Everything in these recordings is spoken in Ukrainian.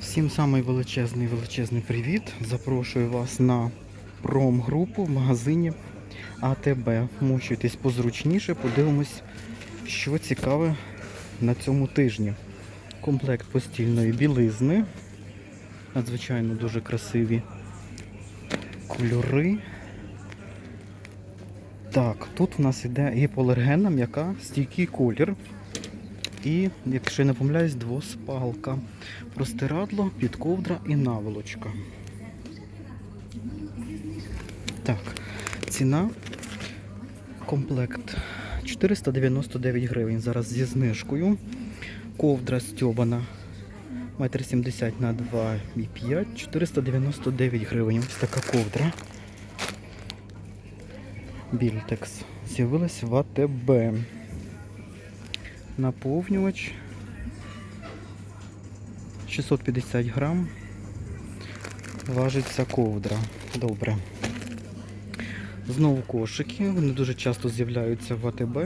Всім самий величезний величезний привіт. Запрошую вас на промгрупу в магазині АТБ. Мучуйтесь позручніше, подивимось, що цікаве на цьому тижні. Комплект постільної білизни. Надзвичайно дуже красиві кольори. Так, тут в нас іде гіпоалергенна м'яка, стійкий колір. І, якщо я не помиляюсь, двоспалка. Простирадло, підковдра і наволочка. Так, ціна комплект 499 гривень. Зараз зі знижкою. Ковдра стьобана 1,70 м на 2,5 499 гривень. Ось така ковдра. Більтекс. З'явилась в АТБ. Наповнювач 650 грам. Важить ця ковдра. Добре. Знову кошики. Вони дуже часто з'являються в АТБ.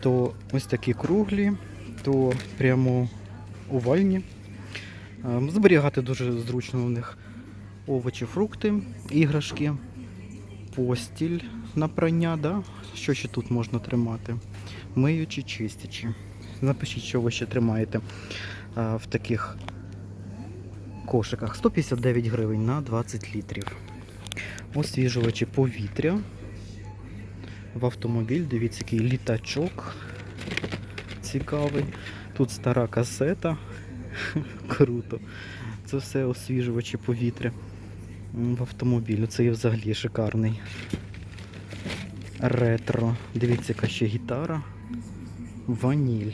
То ось такі круглі, то прямо овальні. Ем, Зберігати дуже зручно у них овочі, фрукти, іграшки, постіль на прання. Да? Що ще тут можна тримати? Миючи, чистячи. Напишіть, що ви ще тримаєте а, в таких кошиках. 159 гривень на 20 літрів. Освіжувачі повітря. В автомобіль, дивіться, який літачок цікавий. Тут стара касета. Круто. Це все освіжувачі повітря в автомобіль. Це є взагалі шикарний. Ретро. Дивіться, яка ще гітара. Ваніль.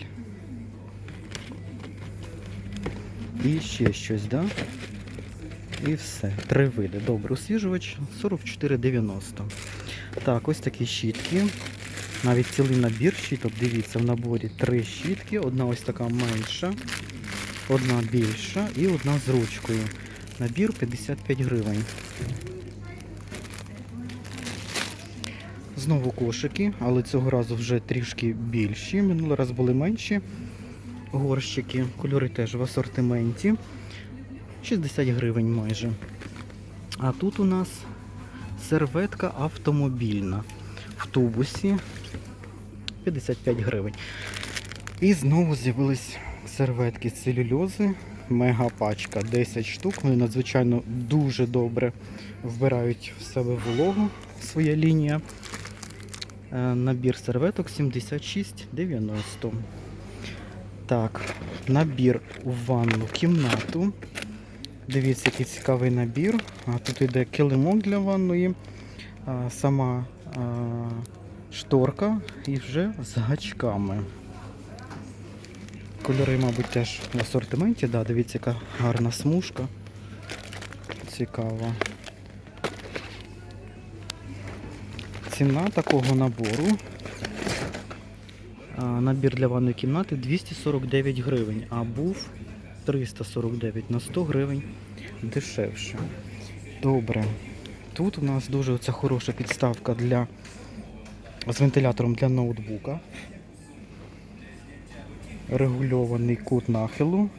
І ще щось, да? І все. Три види. Добре, освіжувач 44,90. Так, ось такі щітки. Навіть цілий набір щіток. Дивіться, в наборі три щітки. Одна ось така менша, одна більша і одна з ручкою. Набір 55 гривень. Знову кошики, але цього разу вже трішки більші. Минулий раз були менші горщики. Кольори теж в асортименті. 60 гривень майже. А тут у нас серветка автомобільна в тубусі 55 гривень. І знову з'явились серветки з целюльози. Мега пачка 10 штук. Вони надзвичайно дуже добре вбирають в себе вологу. Своя лінія. Е, Набір серветок 76,90. Так, набір у ванну кімнату. Дивіться, який цікавий набір. А тут йде килимок для ванної, а, сама а, шторка і вже з гачками. Кольори, мабуть, теж в асортименті. Да, дивіться, яка гарна смужка. Цікава. Ціна такого набору. Набір для ванної кімнати 249 гривень, а був 349 на 100 гривень дешевше. Добре. Тут у нас дуже оця хороша підставка для з вентилятором для ноутбука. Регульований кут нахилу.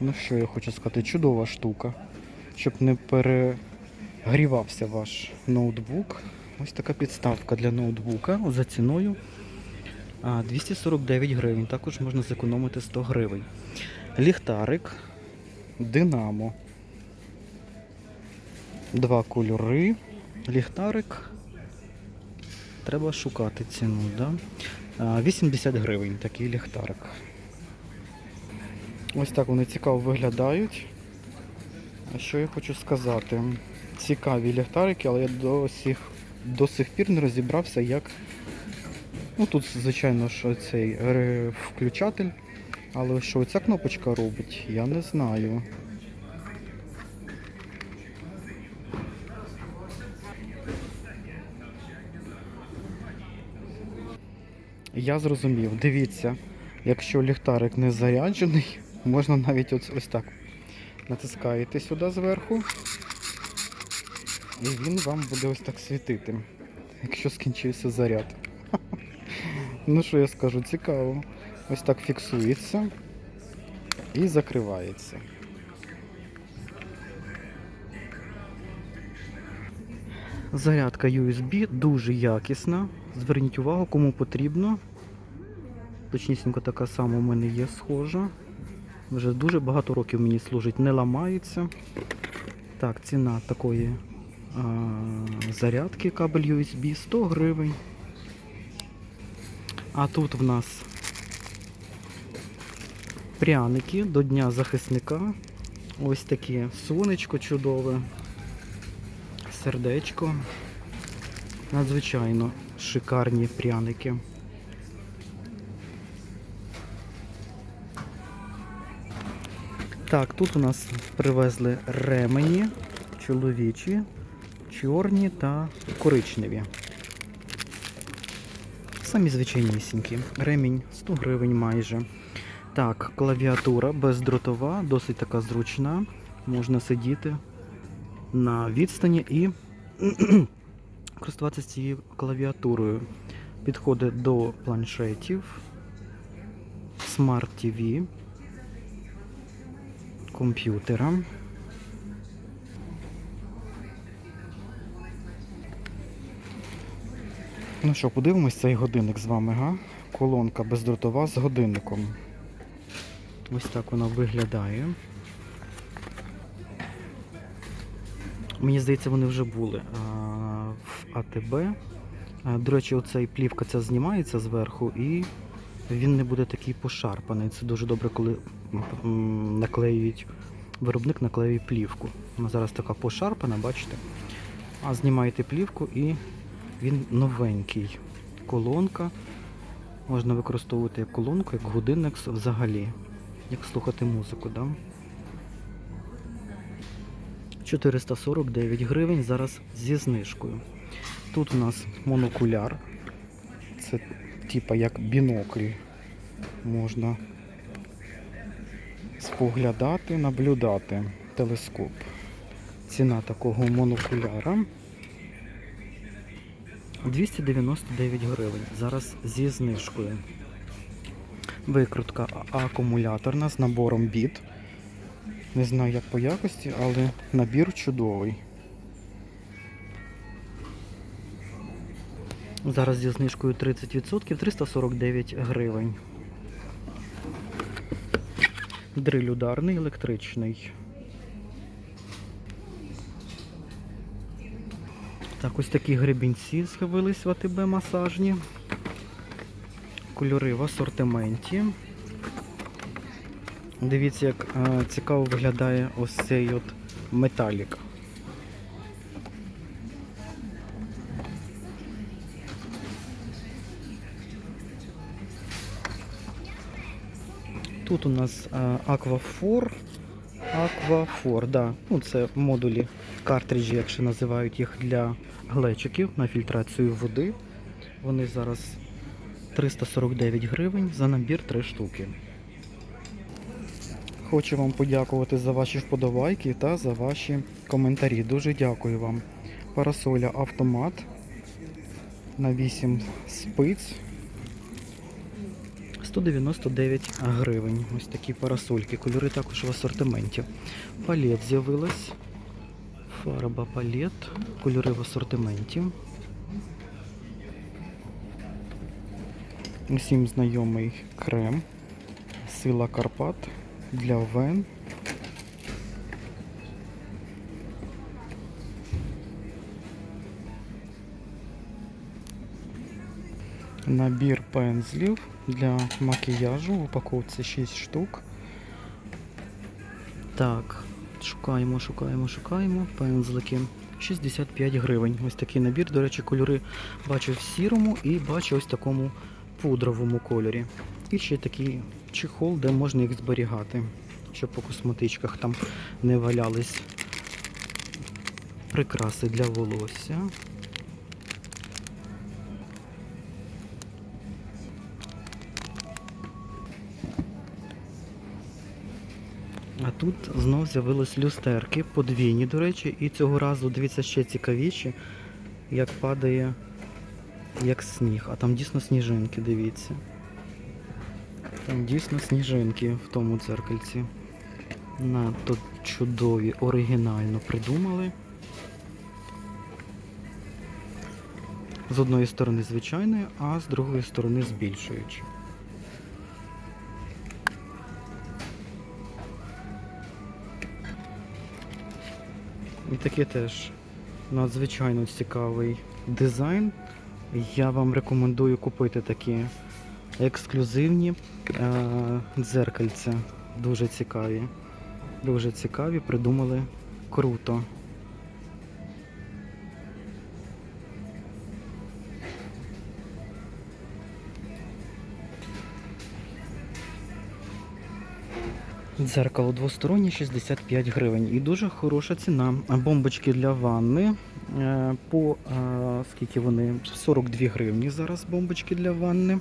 Ну що я хочу сказати, чудова штука. Щоб не перегрівався ваш ноутбук. Ось така підставка для ноутбука за ціною 249 гривень. Також можна зекономити 100 гривень. Ліхтарик, Динамо. Два кольори. Ліхтарик. Треба шукати ціну, да? 80 гривень такий ліхтарик. Ось так вони цікаво виглядають. А що я хочу сказати? Цікаві ліхтарики, але я до сих, до сих пір не розібрався, як. Ну тут, звичайно, що цей включатель. Але що ця кнопочка робить, я не знаю. Я зрозумів, дивіться, якщо ліхтарик не заряджений, можна навіть ось, ось так. Натискаєте сюди зверху, і він вам буде ось так світити, якщо скінчився заряд. Ну що я скажу, цікаво. Ось так фіксується. і закривається. Зарядка USB дуже якісна. Зверніть увагу, кому потрібно. Точнісінько така сама у мене є схожа. Вже дуже багато років мені служить, не ламається. Так, ціна такої зарядки кабель USB 100 гривень. А тут в нас пряники до Дня захисника. Ось таке сонечко чудове, сердечко. Надзвичайно шикарні пряники. Так, тут у нас привезли ремені чоловічі, чорні та коричневі. Самі звичайнісінькі. Ремінь 100 гривень майже. Так, клавіатура бездротова, досить така зручна. Можна сидіти на відстані і користуватися цією клавіатурою. Підходить до планшетів, TV, комп'ютера. Ну що, подивимось цей годинник з вами, га? Колонка бездротова з годинником. Ось так вона виглядає. Мені здається, вони вже були а, в АТБ. А, До речі, оцей плівка ця знімається зверху і він не буде такий пошарпаний. Це дуже добре, коли наклеюють, виробник наклеює плівку. Вона зараз така пошарпана, бачите? А знімаєте плівку і він новенький. Колонка. Можна використовувати як колонку, як годинник взагалі. Як слухати музику, да? 449 гривень зараз зі знижкою. Тут у нас монокуляр. Це типа як бінокль. Можна споглядати, наблюдати телескоп. Ціна такого монокуляра 299 гривень. Зараз зі знижкою. Викрутка акумуляторна з набором біт. Не знаю як по якості, але набір чудовий. Зараз зі знижкою 30% 349 гривень. Дриль ударний, електричний. Так, ось такі гребінці з'явились в АТБ масажні. Кольори в асортименті. Дивіться, як е, цікаво виглядає ось цей от металік. Тут у нас е, Aquafor. Aquafor, да. Ну, це модулі картриджі, якщо називають їх для глечиків на фільтрацію води. Вони зараз 349 гривень за набір 3 штуки. Хочу вам подякувати за ваші вподобайки та за ваші коментарі. Дуже дякую вам. Парасоля автомат на 8 спиць. 199 гривень. Ось такі парасольки. Кольори також в асортименті. Палет з'явилась. Фарба палет. Кольори в асортименті. Усім знайомий крем. Сила Карпат для вен. Набір пензлів для макіяжу в упаковці 6 штук. Так, шукаємо, шукаємо, шукаємо. Пензлики. 65 гривень. Ось такий набір. До речі, кольори бачу в сірому і бачу ось такому пудровому кольорі. І ще такий чехол, де можна їх зберігати, щоб по косметичках там не валялись прикраси для волосся. А тут знов з'явились люстерки, подвійні, до речі, і цього разу, дивіться, ще цікавіші, як падає як сніг. А там дійсно сніжинки, дивіться. Там дійсно сніжинки в тому дзеркальці. Надто чудові, оригінально придумали. З одної сторони звичайною, а з другої сторони збільшуючи. Таке теж надзвичайно цікавий дизайн. Я вам рекомендую купити такі ексклюзивні е, дзеркальця. Дуже цікаві. Дуже цікаві, придумали круто. Дзеркало двостороннє 65 гривень. І дуже хороша ціна. Бомбочки для ванни. е, По е, скільки вони? 42 гривні зараз бомбочки для ванни.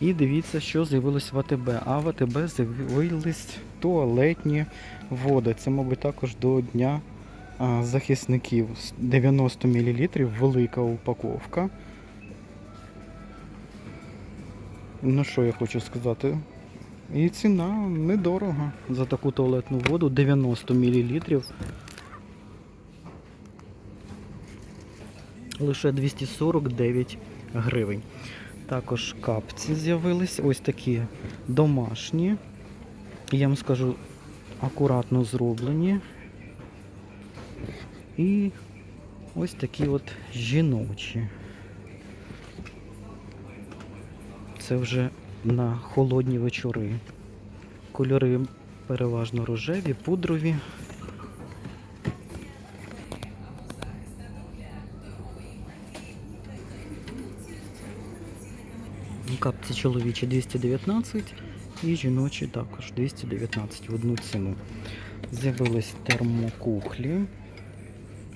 І дивіться, що з'явилось в АТБ. А в АТБ з'явились туалетні води. Це, мабуть, також до Дня захисників. 90 мл, велика упаковка. Ну що я хочу сказати? І ціна недорога за таку туалетну воду 90 мл. Лише 249 гривень. Також капці з'явились, ось такі домашні. Я вам скажу, акуратно зроблені. І ось такі от жіночі. Це вже на холодні вечори. Кольори переважно рожеві, пудрові. Капці чоловічі 219 і жіночі також 219 в одну ціну. З'явились термокухлі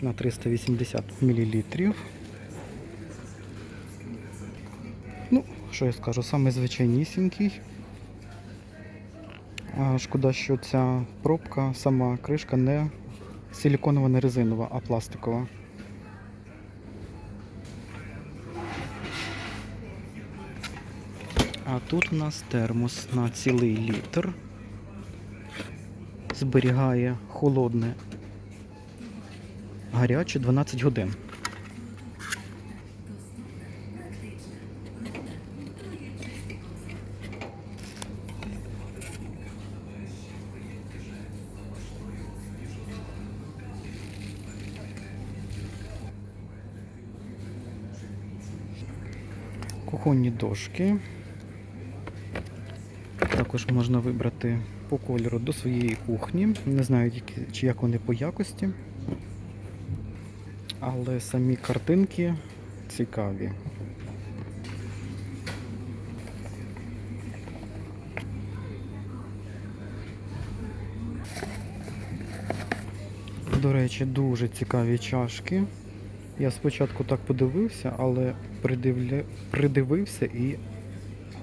на 380 мл. Ну, що я скажу, саме звичайнісінький. Шкода, що ця пробка, сама кришка не силіконова, не резинова, а пластикова. А тут у нас термос на цілий літр. Зберігає холодне гаряче 12 годин. Кухонні дошки. Також можна вибрати по кольору до своєї кухні. Не знаю, чи як вони по якості. Але самі картинки цікаві. До речі, дуже цікаві чашки. Я спочатку так подивився, але придивля... придивився і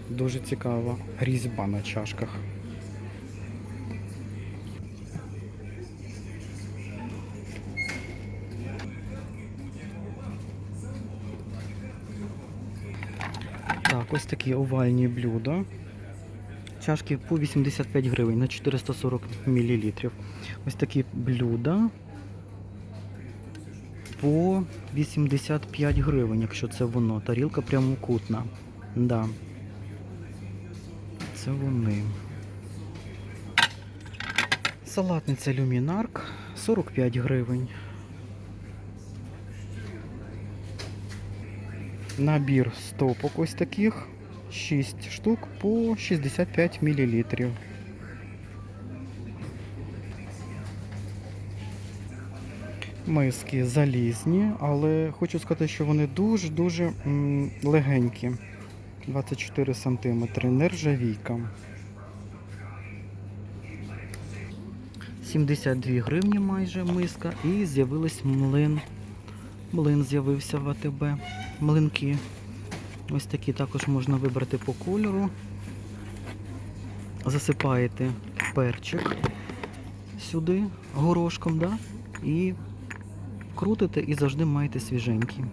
дуже цікава різьба на чашках. Так, ось такі овальні блюда. Чашки по 85 гривень на 440 мл. Ось такі блюда по 85 гривень, якщо це воно. Тарілка прямокутна. Да. Це вони. Салатниця люмінарк 45 гривень. Набір стопок ось таких 6 штук по 65 мл. Миски залізні, але хочу сказати, що вони дуже-дуже легенькі. 24 см, нержавійка. 72 гривні майже миска і з'явилась млин. Млин з'явився в АТБ. Млинки. Ось такі також можна вибрати по кольору. Засипаєте перчик сюди горошком, да? і крутите і завжди маєте свіженький.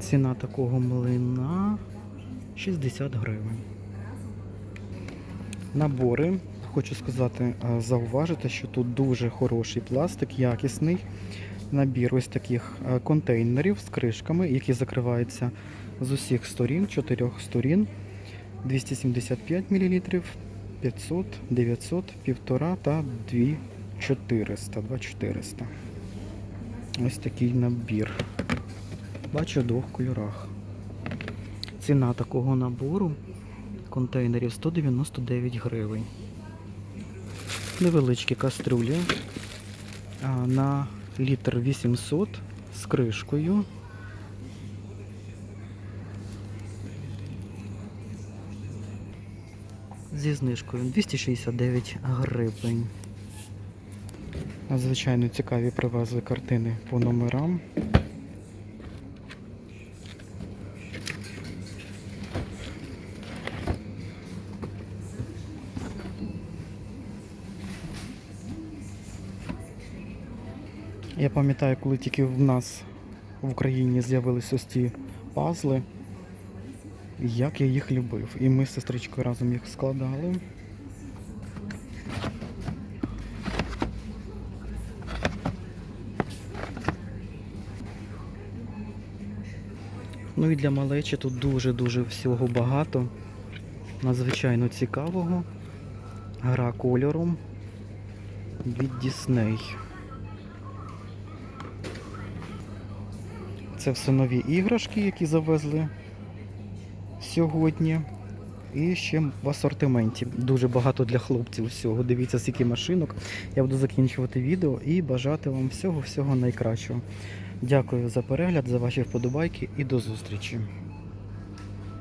Ціна такого млина 60 гривень. Набори. Хочу сказати, зауважити, що тут дуже хороший пластик, якісний. Набір ось таких контейнерів з кришками, які закриваються з усіх сторін, чотирьох сторін. 275 мл, 500, 900, 1,5 та 2400, 2400. Ось такий набір. Бачу в двох кольорах. Ціна такого набору контейнерів 199 гривень. Невеличкі каструлі на літр 800 з кришкою. Зі знижкою 269 гривень. Звичайно, цікаві привезли картини по номерам. Я пам'ятаю, коли тільки в нас в Україні з'явилися ось ці пазли, як я їх любив. І ми з сестричкою разом їх складали. Ну і для малечі тут дуже-дуже всього багато. Надзвичайно цікавого. Гра кольором від Disney. Це все нові іграшки, які завезли сьогодні. І ще в асортименті. Дуже багато для хлопців всього. Дивіться, скільки машинок. Я буду закінчувати відео і бажати вам всього-всього найкращого. Дякую за перегляд, за ваші вподобайки і до зустрічі.